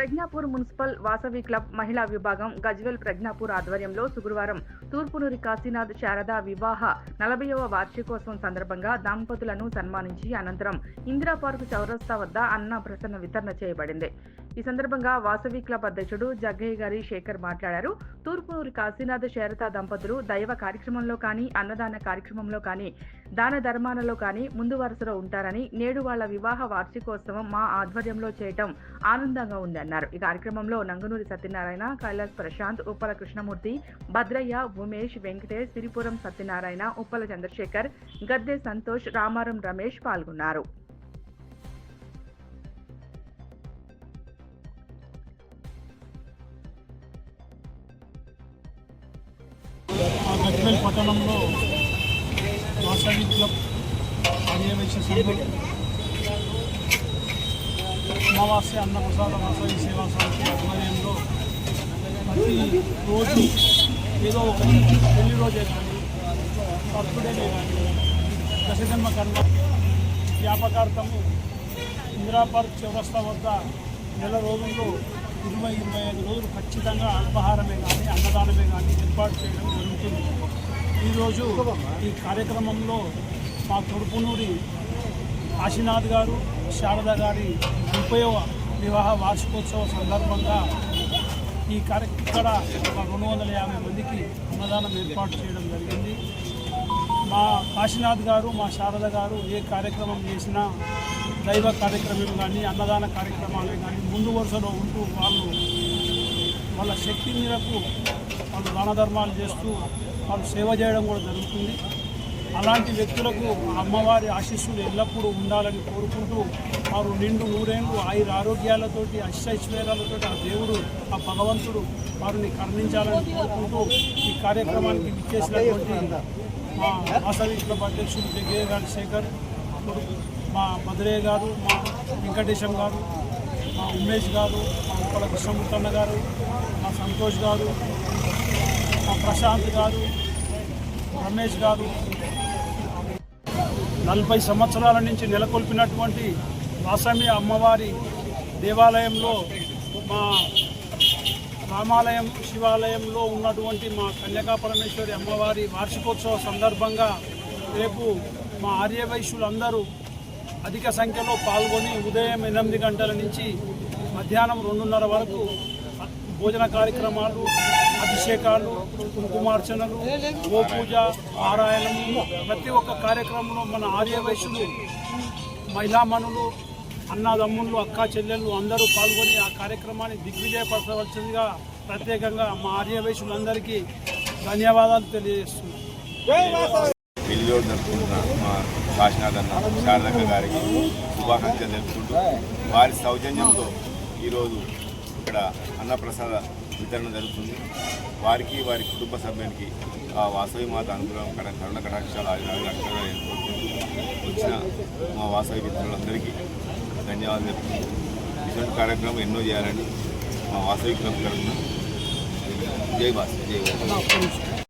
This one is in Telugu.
ప్రజ్ఞాపూర్ మున్సిపల్ వాసవి క్లబ్ మహిళా విభాగం గజ్వెల్ ప్రజ్ఞాపూర్ ఆధ్వర్యంలో శుక్రవారం తూర్పునూరి కాశీనాథ్ శారదా వివాహ నలభైవ వార్షికోత్సవం సందర్భంగా దంపతులను సన్మానించి అనంతరం ఇందిరా పార్కు చౌరస్తా వద్ద అన్న ప్రసన్న వితరణ చేయబడింది. ఈ సందర్భంగా వాసవి క్లబ్ అధ్యక్షుడు జగ్గయ్య గారి శేఖర్ మాట్లాడారు. తూర్పునూరు కాశీనాథ శారద దంపతులు దైవ కార్యక్రమంలో కానీ అన్నదాన కార్యక్రమంలో కానీ దాన ధర్మాలలో కానీ ముందు వరుసలో ఉంటారని నేడు వాళ్ళ వివాహ వార్షికోత్సవం మా ఆధ్వర్యంలో చేయటం ఆనందంగా ఉంది అన్నారు ఈ కార్యక్రమంలో నంగనూరి సత్యనారాయణ కైలాస్ ప్రశాంత్ ఉప్పల కృష్ణమూర్తి భద్రయ్య ఉమేష్ వెంకటేష్ సిరిపురం సత్యనారాయణ ఉప్పల చంద్రశేఖర్ గద్దె సంతోష్ రామారం రమేష్ పాల్గొన్నారు. ఆ పట్టణంలో వాసవి క్లబ్ పర్యవేక్షణ సంఘం. అమావాస్య అన్నప్రసాద వాసవి సేవా సమితి ఆధ్వర్యంలో ప్రతి రోజు ఏదో ఒక పెళ్ళి రోజే కానీ బర్త్డేనే కానీ దశజన్మ కర్మ జ్ఞాపకార్థము ఇందిరా పార్క్ చౌరస్తా వద్ద నెల రోజుల్లో ఇరవై ఇరవై ఐదు రోజులు ఖచ్చితంగా అల్పాహారమే కానీ అన్నదానమే కానీ ఏర్పాటు చేయడం జరుగుతుంది. ఈరోజు ఈ కార్యక్రమంలో మా తొడుపునూరి కాశీనాథ్ గారు శారద గారి ముప్పైవ వివాహ వార్షికోత్సవ సందర్భంగా ఈ కార్య ఇక్కడ ఒక రెండు వందల యాభై మందికి అన్నదానం ఏర్పాటు చేయడం జరిగింది. మా కాశీనాథ్ గారు మా శారద గారు ఏ కార్యక్రమం చేసినా దైవ కార్యక్రమం కానీ అన్నదాన కార్యక్రమాలు కానీ ముందు వరుసలో ఉంటూ వాళ్ళు వాళ్ళ శక్తి మేరకు వాళ్ళు దాన ధర్మాలు చేస్తూ వాళ్ళు సేవ చేయడం కూడా జరుగుతుంది. అలాంటి వ్యక్తులకు అమ్మవారి ఆశీస్సులు ఎల్లప్పుడూ ఉండాలని కోరుకుంటూ వారు నిండు నూరేళ్ళు ఆయుర ఆరోగ్యాలతోటి అష్టైశ్వర్యాలతోటి ఆ దేవుడు ఆ భగవంతుడు వారిని కరుణించాలని కోరుకుంటూ ఈ కార్యక్రమానికి విచ్చేసినటువంటి మా వాసవి క్లబ్ అధ్యక్షుడు జగ్గయ్య గారి శేఖర్ మా భద్రయ్య గారు మా వెంకటేశం గారు మా ఉమేష్ గారు మా ఉప్పల కృష్ణమూర్తన్న గారు మా సంతోష్ గారు ప్రశాంత్ గారు రమేష్ గారు నలభై సంవత్సరాల నుంచి నెలకొల్పినటువంటి వాసమి అమ్మవారి దేవాలయంలో మా రామాలయం శివాలయంలో ఉన్నటువంటి మా కన్యకా పరమేశ్వరి అమ్మవారి వార్షికోత్సవ సందర్భంగా రేపు మా ఆర్యవైశ్యులందరూ అధిక సంఖ్యలో పాల్గొని ఉదయం ఎనిమిది గంటల నుంచి మధ్యాహ్నం రెండున్నర వరకు భోజన కార్యక్రమాలు అభిషేకాలు కుంకుమార్చనలు గోపూజ పారాయణము ప్రతి ఒక్క కార్యక్రమంలో మన ఆర్యవైశ్యులు మహిళామణులు అన్నదమ్ముళ్ళు అక్క చెల్లెళ్ళు అందరూ పాల్గొని ఆ కార్యక్రమాన్ని దిగ్విజయపరచవలసిందిగా ప్రత్యేకంగా మా ఆర్యవైశ్యులందరికీ ధన్యవాదాలు తెలియజేస్తున్నాను జరుపుకుంటున్న మా శారదక్క గారికి శుభాకాంక్షలు తెలుపుకుంటూ వారి సౌజన్యంతో ఈరోజు ఇక్కడ అన్నప్రసాద వితరణ జరుగుతుంది. వారికి వారి కుటుంబ సభ్యునికి ఆ వాసవి మాత అనుగ్రహం కడ కరుణ కటాక్షాలు అక్షరాలు వచ్చిన మా వాసవి మిత్రులందరికీ ధన్యవాదాలు తెలుపుకుంటూ ఇటువంటి కార్యక్రమం ఎన్నో చేయాలని మా వాసవి క్లబ్ తరఫున జై వాసవి జై వాసవి.